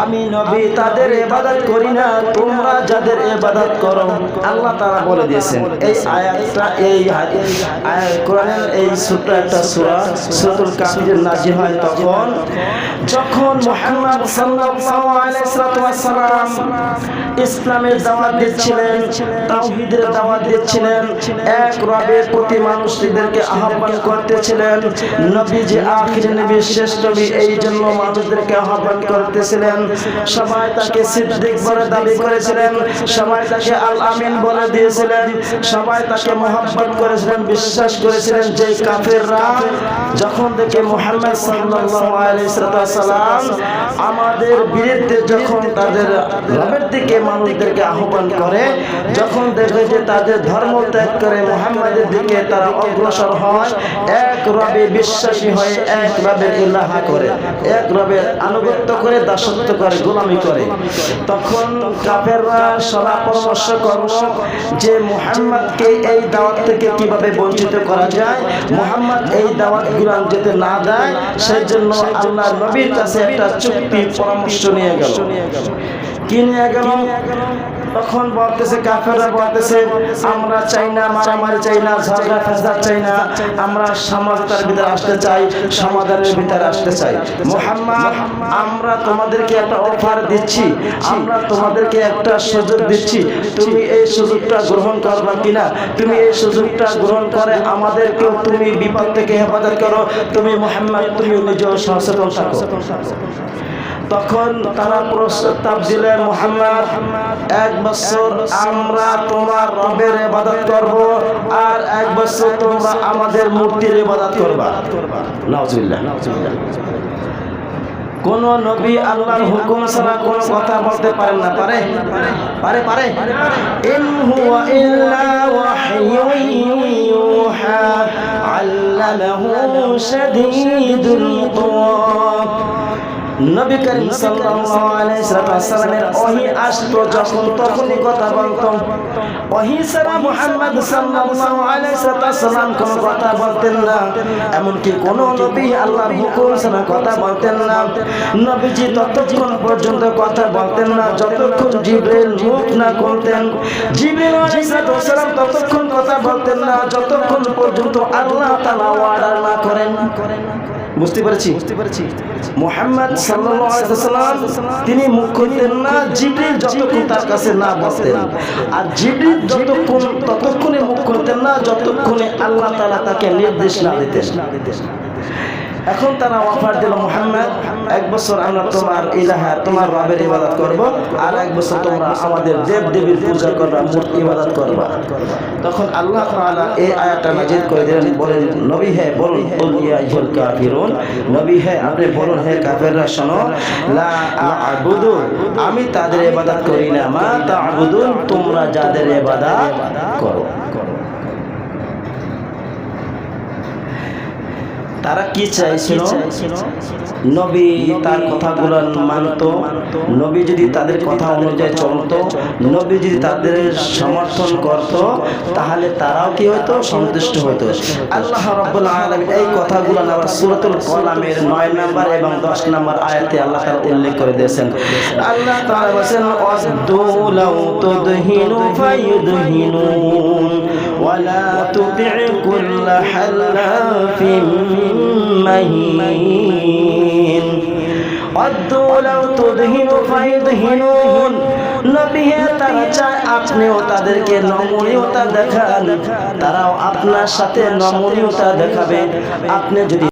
আমি নবী তাদের ইবাদত করি না, তোমরা যাদের ইবাদত করো। আল্লাহ তাআলা বলে দিয়েছেন, এই আয়াতটা, এই কোরআনের এই ছোট্ট একটা সূরা, সূরাতুল কাফির নাযিল হয় তখন, যখন মুহাম্মদ সাল্লাল্লাহু আলাইহি ওয়াসাল্লাম ইসলামের দাওয়াত দিচ্ছিলেন, তাওহীদের দাওয়াত দিচ্ছিলেন, এক রবের প্রতি মানুষদেরকে আহ্বান করতেছিলেন, নবীজি আখির নবী শেষ নবী এই জন্য মানুষদেরকে আহ্বান করতেছিলেন। সবাই তাকে সিদ্দিক বলে দাবি করেছিলেন সবাই তাকে আল আমিন বলে দিয়েছিলেন সবাই তাকে করেছিলেন, বিশ্বাস করেছিলেন যে কাফেররা যখন দেখে মুহাম্মদ সাল্লাম আমাদের বিরুদ্ধে যখন তাদের রবের দিকে মানুষদেরকে আহ্বান করে, যখন দেখে যে তাদের ধর্ম ত্যাগ করে মুহাম্মাদের দিকে তারা অগ্রসর হয়, এক রবে বিশ্বাসী হয়ে এক রবের ইলাহা করে, এক রবের আনুগত্য করে দাসত্ব করে গোলামি করে, তখন কাফেররা সলা পরামর্শ করল যে মুহাম্মদকে এই দাওয়াত থেকে কীভাবে বঞ্চিত করা যায়, মুহাম্মদ এই দাওয়াত গুলান যেতে না দেয় সেই জন্য আল্লাহ নবীর কাছে একটা চুক্তি পরামর্শ নিয়ে গেল। কি নিয়ে গেল? তখন বলতেছে, কাফেররা বলতেছে, আমরা চাই না, মারামারি চাই না, ঝগড়া ফেসাদ চাই না, আমরা সমাজতার ভিতরে আসতে চাই, সমাধানের ভিতরে আসতে চাই। মোহাম্মদ, আমরা তোমাদেরকে একটা অফার দিচ্ছি। আমরা তোমাদেরকে একটা সুযোগ দিচ্ছি। তুমি এই সুযোগটা গ্রহণ করবা কিনা? তুমি এই সুযোগটা গ্রহণ করে আমাদেরকেও তুমি বিপদ থেকে হেফাজত করো। তুমি মোহাম্মদ, তুমি নিজেও সচেতন থাকো। তখন তারা প্রস্তাব দিলেন মোহাম্মদ, এক বছর আমরা তোমার রবের ইবাদত করব আর এক বছর তোমরা আমাদের মূর্তির ইবাদত করবা। নাউজুবিল্লাহ। কোন নবী আল্লাহর হুকুম ছাড়া কোন কথা বলতে পারেন না। পারে? পারে পারে? ইন হুয়া ইল্লা ওয়াহয়ুন আল্লামাহু শাদীদুল কুওয়া নবী করিম সাল্লাল্লাহু আলাইহি সাল্লামের ওহী আসতো যখন তখনই কথা বলতো। ওহী ছাড়া মুহাম্মদ সাল্লাল্লাহু আলাইহি সাল্লাম কোনো কথা বলতেন না। এমনকি কোন নবী আল্লাহর হুকুম ছাড়া কথা বলতেন না। নবীজি ততক্ষণ পর্যন্ত কথা বলতেন না যতক্ষণ জিবরিল মুখ না খুলতেন। জিবরিল আলাইহিস সালাম ততক্ষণ কথা বলতেন না যতক্ষণ পর্যন্ত আল্লাহ তাআলা অর্ডার না করেন। বুঝতে পেরেছি? বুঝতে পেরেছি। মোহাম্মদ তিনি মুখ খুলতেন না, জিবরিল যতক্ষণ তার কাছে না বসতেন। আর জিবরিল যতক্ষণ, ততক্ষণে মুখ খুলতেন না, যতক্ষণে আল্লাহ তালা তাকে নির্দেশ না দিতেন। এখন তারা অফার দিল, মোহাম্মদ, এক বছর আমরা তোমার ইলাহা, তোমার রবের ইবাদত করব, আর এক বছর তোমরা আমাদের দেব দেবীর পূজা করবা, মূর্তি ইবাদত করবা। তখন আল্লাহ তাআলা এই আয়াতটা নাজিল করে দিলেন, বলেন, নবী হে, বলুন, কুল ইয়া আইয়ুল কাফিরুন নবী হে, আপনি বলুন, হে কাফেররা, শোনো, লা আ'বুদু, আমি তাদের ইবাদত করি না, মা তা'বুদুন, তোমরা যাদের ইবাদত করো। তারা কি চাইছিল? নবী তার কথাগুলো মানত। নবী যদি তাদের কথা অনুযায়ী চলত, নবী যদি তাদের সমর্থন করত, তাহলে তারাও কি হতো সন্তুষ্ট হতো আল্লাহ এই কথাগুলো আবার সূরাতুল কলামের 9 নাম্বার এবং 10 নাম্বার আয়াতে আল্লাহ তাআলা উল্লেখ করে দিয়েছেন। আল্লাহ তাআলা বলেন ওয়াদু লাউ তুদহিনু ফায়ুদহিনুন ওয়ালা তুতি' কুল্ল হাল্লাফিন مهين ودوا لو تدهن فيدهنون নবী হে তারা চায় আপনিও তাদেরকে নমনীয়তা দেখান তারাও আপনার সাথে নমনীয়তা দেখাবে আপনি যদি